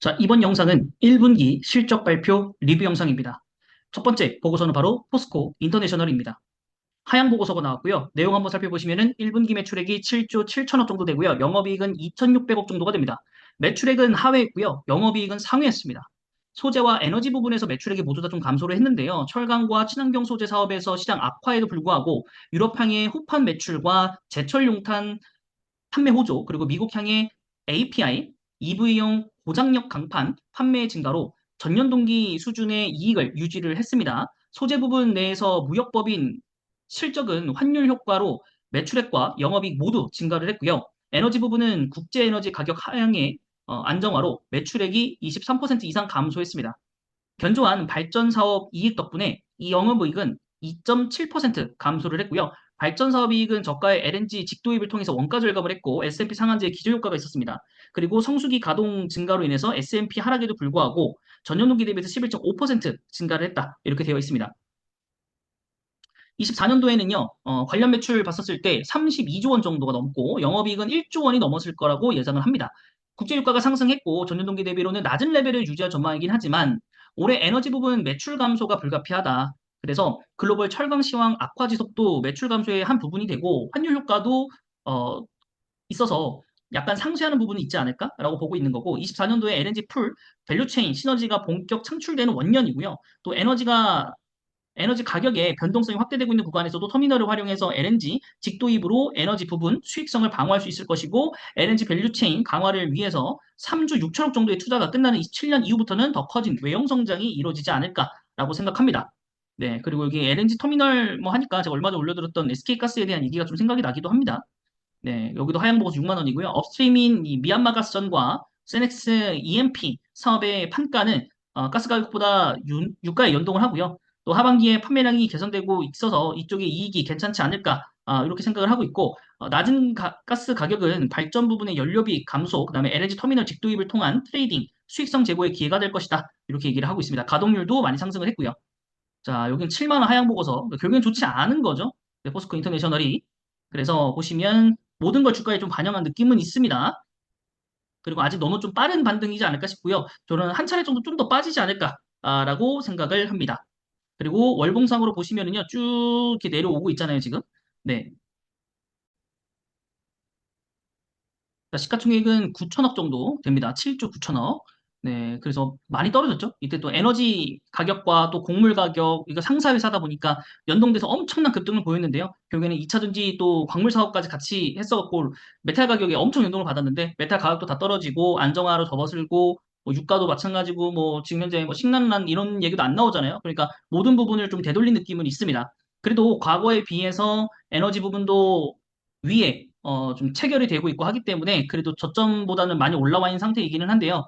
자, 이번 영상은 1분기 실적 발표 리뷰 영상입니다. 첫 번째 보고서는 바로 포스코 인터내셔널입니다. 하향 보고서가 나왔고요. 내용 한번 살펴보시면 은 1분기 매출액이 7조 7천억 정도 되고요. 영업이익은 2,600억 정도가 됩니다. 매출액은 하회했고요. 영업이익은 상회했습니다. 소재와 에너지 부분에서 매출액이 모두 다 좀 감소를 했는데요. 철강과 친환경 소재 사업에서 시장 악화에도 불구하고 유럽향의 호판 매출과 제철 용탄 판매 호조 그리고 미국향의 API, EV용 고장력 강판 판매 증가로 전년 동기 수준의 이익을 유지를 했습니다. 소재 부분 내에서 무역법인 실적은 환율 효과로 매출액과 영업이익 모두 증가를 했고요. 에너지 부분은 국제 에너지 가격 하향의 어, 안정화로 매출액이 23% 이상 감소했습니다. 견조한 발전 사업 이익 덕분에 이 영업이익은 2.7% 감소를 했고요. 발전 사업 이익은 저가의 LNG 직도입을 통해서 원가 절감을 했고 S&P 상한제 기저 효과가 있었습니다. 그리고 성수기 가동 증가로 인해서 S&P 하락에도 불구하고 전년 동기 대비해서 11.5% 증가를 했다. 이렇게 되어 있습니다. 24년도에는요, 어, 관련 매출 봤었을 때 32조 원 정도가 넘고 영업이익은 1조 원이 넘었을 거라고 예상을 합니다. 국제유가가 상승했고 전년 동기 대비로는 낮은 레벨을 유지할 전망이긴 하지만 올해 에너지 부분 매출 감소가 불가피하다. 그래서 글로벌 철강 시황 악화 지속도 매출 감소의 한 부분이 되고 환율 효과도 어, 있어서 약간 상쇄하는 부분이 있지 않을까라고 보고 있는 거고 24년도에 LNG 풀 밸류체인 시너지가 본격 창출되는 원년이고요. 또 에너지가 에너지 가격의 변동성이 확대되고 있는 구간에서도 터미널을 활용해서 LNG 직도입으로 에너지 부분 수익성을 방어할 수 있을 것이고 LNG 밸류체인 강화를 위해서 3주 6천억 정도의 투자가 끝나는 27년 이후부터는 더 커진 외형 성장이 이루어지지 않을까라고 생각합니다. 네, 그리고 여기 LNG 터미널 뭐 하니까 제가 얼마 전에 올려드렸던 SK가스에 대한 얘기가 좀 생각이 나기도 합니다. 네, 여기도 하향 보고서 6만 원이고요. 업스트리밍 이 미얀마 가스전과 세넥스 EMP 사업의 판가는 어, 가스 가격보다 유, 유가에 연동을 하고요. 또 하반기에 판매량이 개선되고 있어서 이쪽의 이익이 괜찮지 않을까 아, 이렇게 생각을 하고 있고 어, 낮은 가, 스 가격은 발전 부분의 연료비 감소, 그다음에 LNG 터미널 직도입을 통한 트레이딩, 수익성 제고의 기회가 될 것이다 이렇게 얘기를 하고 있습니다. 가동률도 많이 상승을 했고요. 자, 여기는 7만 원 하향 보고서 결국엔 좋지 않은 거죠. 네, 포스코 인터내셔널이 그래서 보시면 모든 걸 주가에 좀 반영한 느낌은 있습니다. 그리고 아직 너무 좀 빠른 반등이지 않을까 싶고요. 저는 한 차례 정도 좀 더 빠지지 않을까라고 생각을 합니다. 그리고 월봉상으로 보시면은요, 쭉 이렇게 내려오고 있잖아요, 지금. 네. 자, 시가총액은 9천억 정도 됩니다. 7조 9천억. 네, 그래서 많이 떨어졌죠. 이때 또 에너지 가격과 또 곡물 가격, 이거 상사 회사다 보니까 연동돼서 엄청난 급등을 보였는데요. 결국에는 2차전지 또 광물 사업까지 같이 했어갖고 메탈 가격에 엄청 연동을 받았는데 메탈 가격도 다 떨어지고 안정화로 접어들고 뭐 유가도 마찬가지고 뭐 지금 현재 뭐 식난난 이런 얘기도 안 나오잖아요. 그러니까 모든 부분을 좀 되돌린 느낌은 있습니다. 그래도 과거에 비해서 에너지 부분도 위에 어, 좀 체결이 되고 있고 하기 때문에 그래도 저점보다는 많이 올라와 있는 상태이기는 한데요.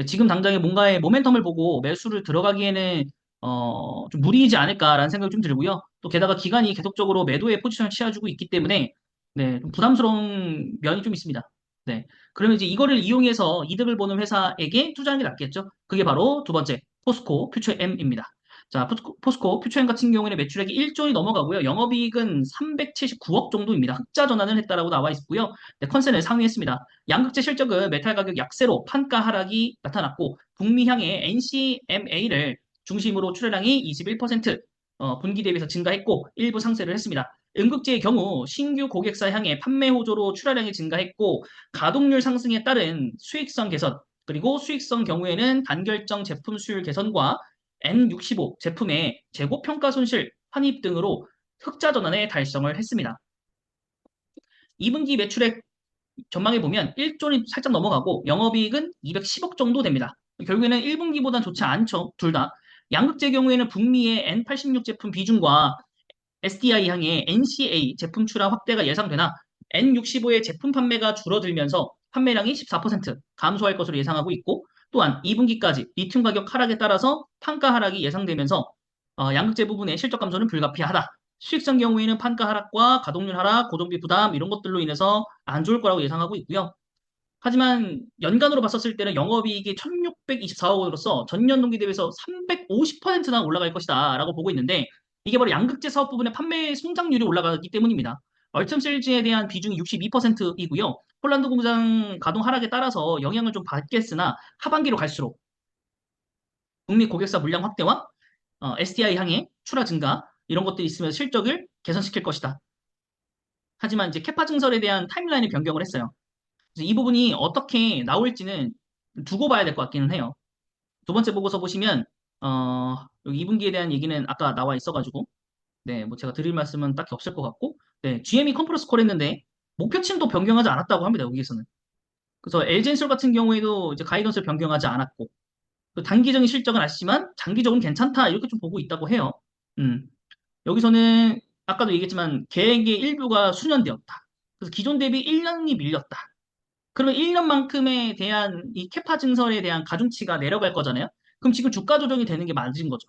네, 지금 당장에 뭔가의 모멘텀을 보고 매수를 들어가기에는 어, 좀 무리이지 않을까라는 생각이 좀 들고요. 또 게다가 기간이 계속적으로 매도의 포지션을 취해주고 있기 때문에 네, 좀 부담스러운 면이 좀 있습니다. 네. 그러면 이제 이거를 이용해서 이득을 보는 회사에게 투자하는 게 낫겠죠. 그게 바로 두 번째, 포스코 퓨처엠입니다. 자, 포스코, 포스코 퓨처엠 같은 경우에는 매출액이 1조 원이 넘어가고요. 영업이익은 379억 정도입니다. 흑자 전환을 했다라고 나와 있고요. 네, 컨센을 상회했습니다. 양극재 실적은 메탈 가격 약세로 판가 하락이 나타났고 북미향의 NCMA를 중심으로 출하량이 21% 어, 분기 대비해서 증가했고 일부 상세를 했습니다. 음극재의 경우 신규 고객사 향해 판매 호조로 출하량이 증가했고 가동률 상승에 따른 수익성 개선 그리고 수익성 경우에는 단결정 제품 수율 개선과 N65 제품의 재고 평가 손실 환입 등으로 흑자 전환에 달성을 했습니다. 2분기 매출액 전망해 보면 1조는 살짝 넘어가고 영업이익은 210억 정도 됩니다. 결국에는 1분기보단 좋지 않죠. 둘 다. 양극재 경우에는 북미의 N86 제품 비중과 SDI 향의 NCA 제품 출하 확대가 예상되나 N65의 제품 판매가 줄어들면서 판매량이 14% 감소할 것으로 예상하고 있고 또한 2분기까지 리튬 가격 하락에 따라서 판가 하락이 예상되면서 어, 양극재 부분의 실적 감소는 불가피하다. 수익성 경우에는 판가 하락과 가동률 하락, 고정비 부담 이런 것들로 인해서 안 좋을 거라고 예상하고 있고요. 하지만 연간으로 봤었을 때는 영업이익이 1624억 원으로서 전년 동기 대비해서 350%나 올라갈 것이다 라고 보고 있는데 이게 바로 양극재 사업 부분의 판매 성장률이 올라가기 때문입니다. 얼텀 셀즈에 대한 비중이 62%이고요. 폴란드 공장 가동 하락에 따라서 영향을 좀 받겠으나 하반기로 갈수록 북미 고객사 물량 확대와 어, SDI 향해 출하 증가 이런 것들이 있으면 실적을 개선시킬 것이다. 하지만 이제 캐파 증설에 대한 타임라인을 변경을 했어요. 이 부분이 어떻게 나올지는 두고 봐야 될 것 같기는 해요. 두 번째 보고서 보시면 어, 여기 2분기에 대한 얘기는 아까 나와 있어가지고 네, 뭐 제가 드릴 말씀은 딱히 없을 것 같고 네, GM이 컨퍼런스 콜 했는데 목표치도 변경하지 않았다고 합니다. 여기에서는. 그래서 엘젠솔 같은 경우에도 이제 가이던스를 변경하지 않았고 그 단기적인 실적은 아시지만 장기적으로는 괜찮다 이렇게 좀 보고 있다고 해요. 음. 여기서는 아까도 얘기했지만 계획의 일부가 수년되었다. 그래서 기존 대비 1년이 밀렸다. 그러면 1년만큼에 대한 이 캐파 증설에 대한 가중치가 내려갈 거잖아요. 그럼 지금 주가 조정이 되는 게 맞은 거죠.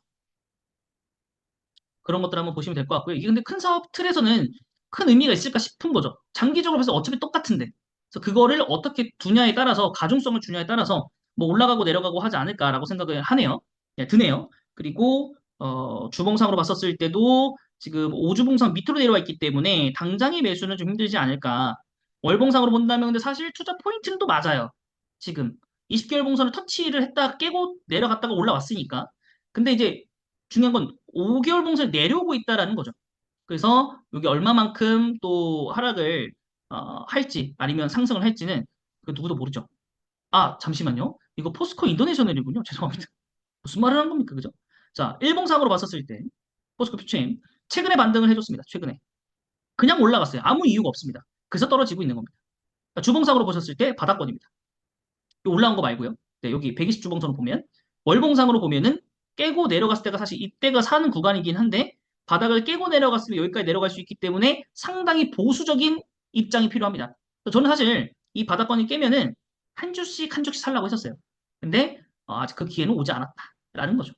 그런 것들 한번 보시면 될 것 같고요. 이게 근데 큰 사업 틀에서는 큰 의미가 있을까 싶은 거죠. 장기적으로 해서 어차피 똑같은데. 그래서 그거를 어떻게 두냐에 따라서 가중성을 주냐에 따라서 뭐 올라가고 내려가고 하지 않을까라고 생각을 하네요. 예, 드네요. 그리고 어, 주봉상으로 봤었을 때도 지금 5주봉상 밑으로 내려와 있기 때문에 당장의 매수는 좀 힘들지 않을까. 월봉상으로 본다면 근데 사실 투자 포인트는 또 맞아요. 지금 20개월 봉선을 터치를 했다가 깨고 내려갔다가 올라왔으니까. 근데 이제 중요한 건 5개월 봉선이 내려오고 있다라는 거죠. 그래서 여기 얼마만큼 또 하락을 어, 할지 아니면 상승을 할지는 그 누구도 모르죠. 아, 잠시만요. 이거 포스코 인도네시아넬이군요. 죄송합니다. 무슨 말을 한 겁니까? 그죠? 자, 일봉상으로 봤었을 때 포스코 퓨처임 최근에 반등을 해줬습니다. 최근에. 그냥 올라갔어요. 아무 이유가 없습니다. 그래서 떨어지고 있는 겁니다. 그러니까 주봉상으로 보셨을 때 바닥권입니다. 올라온 거 말고요. 네, 여기 120 주봉선을 보면 월봉상으로 보면은 깨고 내려갔을 때가 사실 이때가 사는 구간이긴 한데 바닥을 깨고 내려갔으면 여기까지 내려갈 수 있기 때문에 상당히 보수적인 입장이 필요합니다. 저는 사실 이 바닥권이 깨면은 한 주씩 한 주씩 살라고 했었어요. 근데 어, 아직 그 기회는 오지 않았다라는 거죠.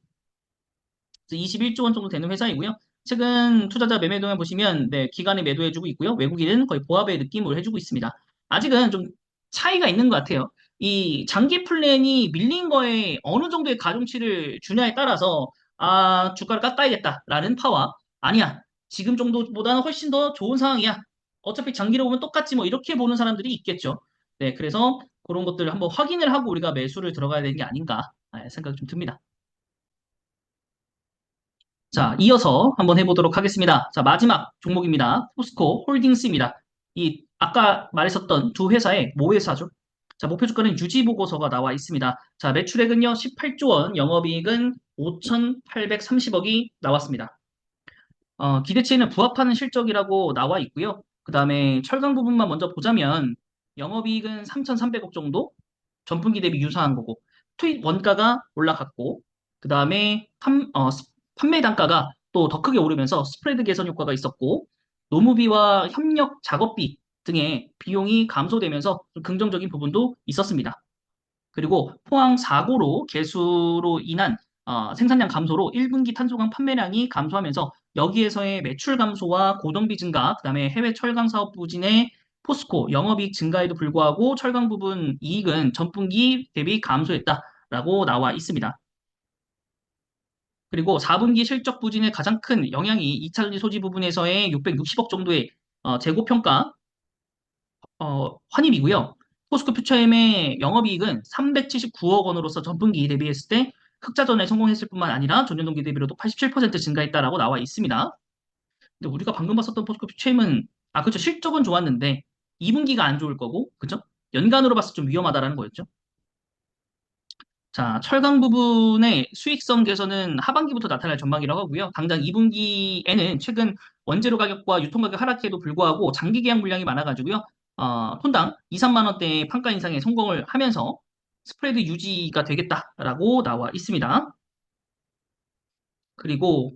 21조 원 정도 되는 회사이고요. 최근 투자자 매매 동안 보시면 네, 기관에 매도해주고 있고요. 외국인은 거의 보합의 느낌을 해주고 있습니다. 아직은 좀 차이가 있는 것 같아요. 이 장기 플랜이 밀린 거에 어느 정도의 가중치를 주냐에 따라서 아 주가를 깎아야겠다라는 파와 아니야 지금 정도보다는 훨씬 더 좋은 상황이야 어차피 장기로 보면 똑같지 뭐 이렇게 보는 사람들이 있겠죠. 네 그래서 그런 것들을 한번 확인을 하고 우리가 매수를 들어가야 되는 게 아닌가 아, 생각이 좀 듭니다. 자, 이어서 한번 해보도록 하겠습니다. 자, 마지막 종목입니다. 포스코 홀딩스입니다. 이 아까 말했었던 두 회사의 모 회사죠. 자, 목표 주가는 유지 보고서가 나와 있습니다. 자, 매출액은요 18조 원, 영업이익은 5,830억이 나왔습니다. 어, 기대치에는 부합하는 실적이라고 나와 있고요. 그 다음에 철강 부분만 먼저 보자면 영업이익은 3,300억 정도, 전분기 대비 유사한 거고 투입 원가가 올라갔고 그 다음에 어, 판매 단가가 또 더 크게 오르면서 스프레드 개선 효과가 있었고 노무비와 협력 작업비 등의 비용이 감소되면서 긍정적인 부분도 있었습니다. 그리고 포항 사고로 개수로 인한 어, 생산량 감소로 1분기 탄소광 판매량이 감소하면서 여기에서의 매출 감소와 고동비 증가, 그 다음에 해외 철강 사업 부진의 포스코 영업이익 증가에도 불구하고 철강 부분 이익은 전분기 대비 감소했다라고 나와 있습니다. 그리고 4분기 실적 부진의 가장 큰 영향이 2차전지 소지 부분에서의 660억 정도의 어, 재고 평가 어, 환입이고요. 포스코 퓨처엠의 영업이익은 379억 원으로서 전분기 대비했을 때 흑자전에 성공했을 뿐만 아니라 전년 동기 대비로도 87% 증가했다라고 나와 있습니다. 근데 우리가 방금 봤었던 포스코 퓨처엠은 아 그렇죠 실적은 좋았는데 2분기가 안 좋을 거고 그죠? 연간으로 봤을 때 좀 위험하다라는 거였죠. 자, 철강 부분의 수익성 개선은 하반기부터 나타날 전망이라고 하고요. 당장 2분기에는 최근 원재료 가격과 유통 가격 하락에도 불구하고 장기 계약 물량이 많아가지고요. 어, 톤당 2, 3만 원대의 판가 인상에 성공을 하면서 스프레드 유지가 되겠다라고 나와 있습니다. 그리고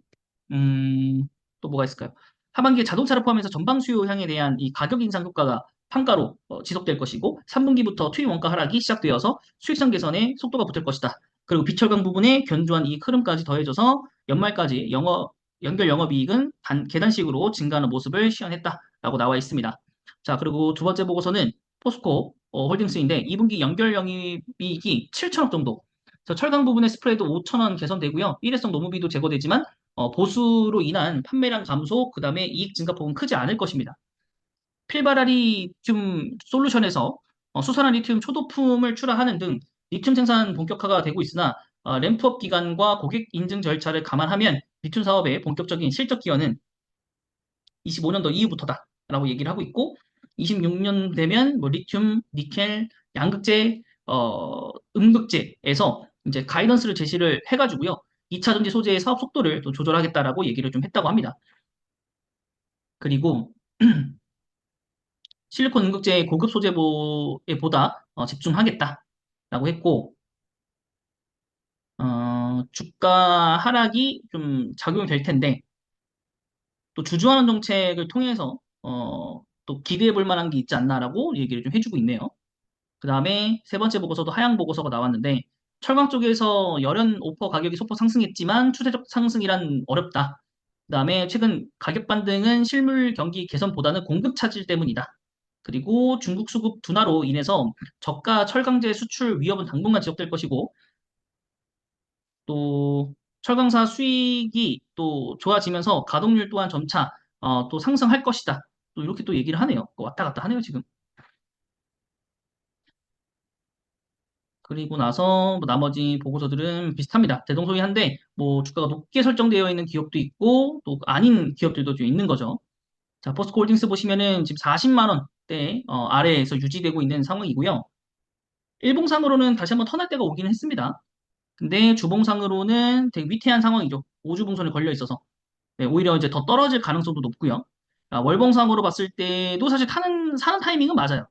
음, 또 뭐가 있을까요? 하반기에 자동차를 포함해서 전방 수요 향에 대한 이 가격 인상 효과가 판가로 어, 지속될 것이고 3분기부터 투입 원가 하락이 시작되어서 수익성 개선에 속도가 붙을 것이다. 그리고 비철강 부분에 견조한 이 흐름까지 더해져서 연말까지 영업 연결 영업이익은 단, 계단식으로 증가하는 모습을 시현했다라고 나와 있습니다. 자 그리고 두 번째 보고서는 포스코 어, 홀딩스인데 2분기 연결 영업이익이 7천억 정도. 철강 부분의 스프레드 5천원 개선되고요. 일회성 노무비도 제거되지만 어, 보수로 인한 판매량 감소, 그 다음에 이익 증가 폭은 크지 않을 것입니다. 필바라 리튬 솔루션에서 어, 수산화 리튬 초도품을 출하하는 등 리튬 생산 본격화가 되고 있으나 어, 램프업 기간과 고객 인증 절차를 감안하면 리튬 사업의 본격적인 실적 기여는 25년도 이후부터다 라고 얘기를 하고 있고 26년 되면 뭐 리튬, 니켈, 양극재, 어, 음극재에서 이제 가이던스를 제시를 해가지고요. 2차 전지 소재의 사업 속도를 또 조절하겠다라고 얘기를 좀 했다고 합니다. 그리고 실리콘 음극재의 고급 소재에 보다 어, 집중하겠다라고 했고 어, 주가 하락이 좀 작용이 될 텐데 또 주주환원 정책을 통해서 어, 또 기대해 볼 만한 게 있지 않나라고 얘기를 좀 해주고 있네요. 그 다음에 세 번째 보고서도 하향 보고서가 나왔는데 철강 쪽에서 열연 오퍼 가격이 소폭 상승했지만 추세적 상승이란 어렵다. 그 다음에 최근 가격 반등은 실물 경기 개선보다는 공급 차질 때문이다. 그리고 중국 수급 둔화로 인해서 저가 철강제 수출 위협은 당분간 지속될 것이고 또 철강사 수익이 또 좋아지면서 가동률 또한 점차 어, 또 상승할 것이다. 또 이렇게 또 얘기를 하네요. 왔다 갔다 하네요, 지금. 그리고 나서 뭐 나머지 보고서들은 비슷합니다. 대동소이한데 뭐 주가가 높게 설정되어 있는 기업도 있고 또 아닌 기업들도 좀 있는 거죠. 자, 포스코홀딩스 보시면은 지금 40만 원대 어, 아래에서 유지되고 있는 상황이고요. 일봉상으로는 다시 한번 턴할 때가 오기는 했습니다. 근데 주봉상으로는 되게 위태한 상황이죠. 5주봉선에 걸려 있어서. 네, 오히려 이제 더 떨어질 가능성도 높고요. 아, 월봉상으로 봤을 때도 사실 타는, 사는 타이밍은 맞아요.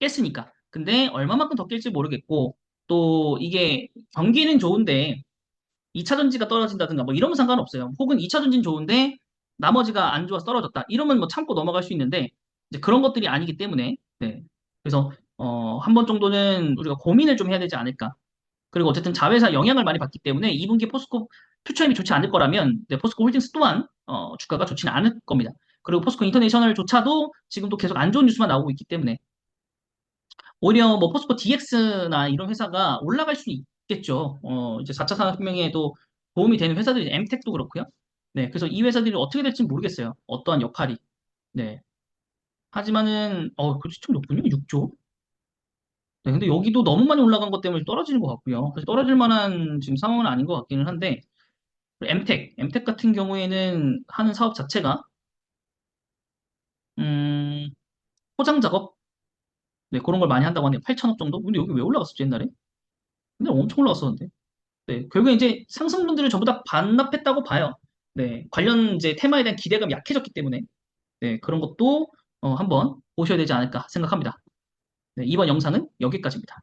깼으니까. 근데 얼마만큼 더 깰지 모르겠고, 또 이게 경기는 좋은데 2차 전지가 떨어진다든가 뭐 이러면 상관없어요. 혹은 2차 전지는 좋은데 나머지가 안 좋아서 떨어졌다. 이러면 뭐 참고 넘어갈 수 있는데 이제 그런 것들이 아니기 때문에 네. 그래서 어, 한 번 정도는 우리가 고민을 좀 해야 되지 않을까. 그리고 어쨌든 자회사 영향을 많이 받기 때문에 2분기 포스코 퓨처임이 좋지 않을 거라면 네, 포스코 홀딩스 또한 어, 주가가 좋지는 않을 겁니다. 그리고 포스코 인터내셔널조차도 지금도 계속 안 좋은 뉴스만 나오고 있기 때문에 오히려 뭐 포스코 DX나 이런 회사가 올라갈 수 있겠죠. 어, 이제 4차 산업혁명에도 도움이 되는 회사들이 엠텍도 그렇고요. 네, 그래서 이 회사들이 어떻게 될지 는 모르겠어요. 어떠한 역할이. 네. 하지만은 어, 그 시점 높군요. 6조. 네, 근데 여기도 너무 많이 올라간 것 때문에 떨어지는 것 같고요. 그래서 떨어질 만한 지금 상황은 아닌 것 같기는 한데, 엠텍, 엠텍 같은 경우에는 하는 사업 자체가, 음, 포장 작업? 네, 그런 걸 많이 한다고 하네요. 8천억 정도? 근데 여기 왜 올라갔었지, 옛날에? 근데 엄청 올라갔었는데. 네, 결국에 이제 상승분들을 전부 다 반납했다고 봐요. 네, 관련 이제 테마에 대한 기대감이 약해졌기 때문에, 네, 그런 것도 어, 한번 보셔야 되지 않을까 생각합니다. 네, 이번 영상은 여기까지입니다.